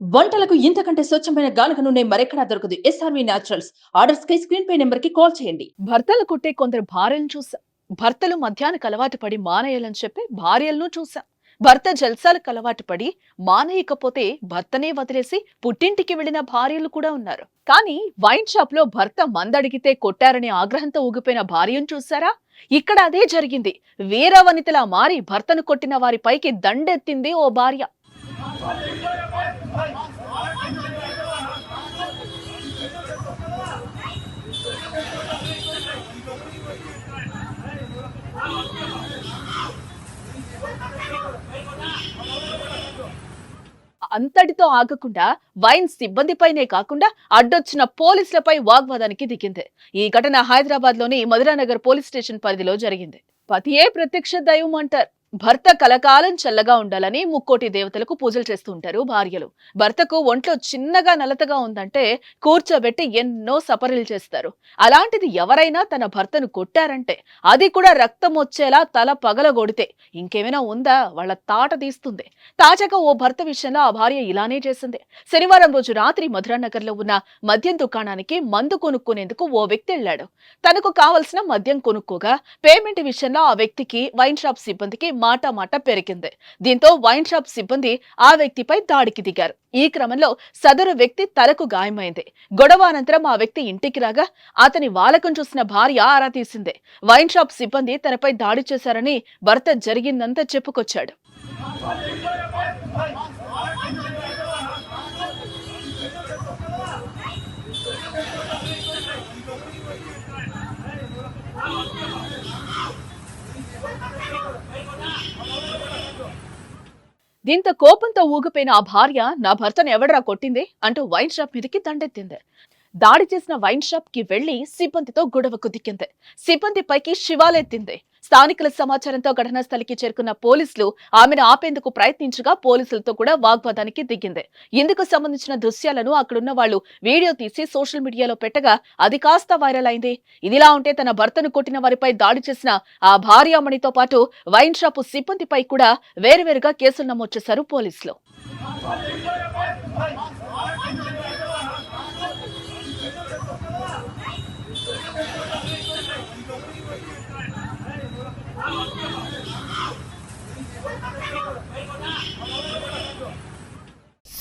వంటలకు ఇంతకంటే స్వచ్ఛమైన గానుక నూనె మరెక్కడా దొరకదు. ఎస్ఆర్వి న్యాచురల్స్ ఆర్డర్స్ కై స్క్రీన్ పే నెంబర్కి కాల్ చేయండి. భర్తలు కొట్టే కొందరు భార్యలను చూసాం భర్తలు మధ్యాహ్నం అలవాటు పడి మానేయాలని చెప్పి భార్యలను చూసాం భర్త జల్సాలకు అలవాటు పడి మానేయకపోతే భర్తనే వదిలేసి పుట్టింటికి వెళ్ళిన భార్యలు కూడా ఉన్నారు. కానీ వైన్ షాప్లో భర్త మందడిగితే కొట్టారనే ఆగ్రహంతో ఊగిపోయిన భార్యను చూసారా ఇక్కడ అదే జరిగింది. వీరవనితలా మారి భర్తను కొట్టిన వారి పైకి దండెత్తింది ఓ భార్య. అంతటితో ఆగకుండా వైన్ సిబ్బందిపైనే కాకుండా అడ్డొచ్చిన పోలీసులపై వాగ్వాదానికి దిగింది. ఈ ఘటన హైదరాబాద్లోని మధురానగర్ పోలీస్ స్టేషన్ పరిధిలో జరిగింది. పతియే ప్రత్యక్ష దైవం అంటారు. భర్త కలకాలం చల్లగా ఉండాలని ముక్కోటి దేవతలకు పూజలు చేస్తూ ఉంటారు భార్యలు. భర్తకు ఒంట్లో చిన్నగా నలతగా ఉందంటే కూర్చోబెట్టి ఎన్నో సపరలు చేస్తారు. అలాంటిది ఎవరైనా తన భర్తను కొట్టారంటే అది కూడా రక్తం వచ్చేలా తల పగలగొడితే ఇంకేమైనా ఉందా? వాళ్ళ తాట తీస్తుంది. తాజాగా ఓ భర్త విషయంలో ఆ భార్య ఇలానే చేసింది. శనివారం రోజు రాత్రి మధురానగర్లో ఉన్న మద్యం దుకాణానికి మందు కొనుక్కునేందుకు ఓ వ్యక్తి వెళ్ళాడు. తనకు కావలసిన మద్యం కొనుక్కోగా పేమెంట్ విషయంలో ఆ వ్యక్తికి వైన్ షాప్ సిబ్బందికి మాట మాట పెరిగింది. దీంతో వైన్ షాప్ సిబ్బంది ఆ వ్యక్తిపై దాడికి దిగారు. ఈ క్రమంలో సదరు వ్యక్తి తలకు గాయమైంది. గొడవ అనంతరం ఆ వ్యక్తి ఇంటికి రాగా అతని వాలకం చూసిన భార్య ఆరా తీసింది. వైన్ షాప్ సిబ్బంది తనపై దాడి చేశారని భర్త జరిగిందంతా చెప్పుకొచ్చాడు. దీంతో కోపంతో ఊగిపోయిన ఆ భార్య నా భర్తను ఎవడరా కొట్టింది? అంటూ వైన్ షాప్ మీదకి దండెత్తింది. దాడి చేసిన వైన్ షాప్కి వెళ్ళి సిబ్బందితో గొడవకు దిక్కింది సిబ్బంది పైకి శివాలెత్తింది. స్థానికుల సమాచారంతో ఘటనా స్థలికి చేరుకున్న పోలీసులు ఆమెను ఆపేందుకు ప్రయత్నించగా పోలీసులతో కూడా వాగ్వాదానికి దిగింది. ఇందుకు సంబంధించిన దృశ్యాలను అక్కడున్న వాళ్ళు వీడియో తీసి సోషల్ మీడియాలో పెట్టగా అది కాస్త వైరల్ అయింది. ఇదిలా ఉంటే తన భర్తను కొట్టిన వారిపై దాడి చేసిన ఆ భార్యామణితో పాటు వైన్ షాపు సిబ్బందిపై కూడా వేరువేరుగా కేసులు నమోదు చేశారు పోలీసులు.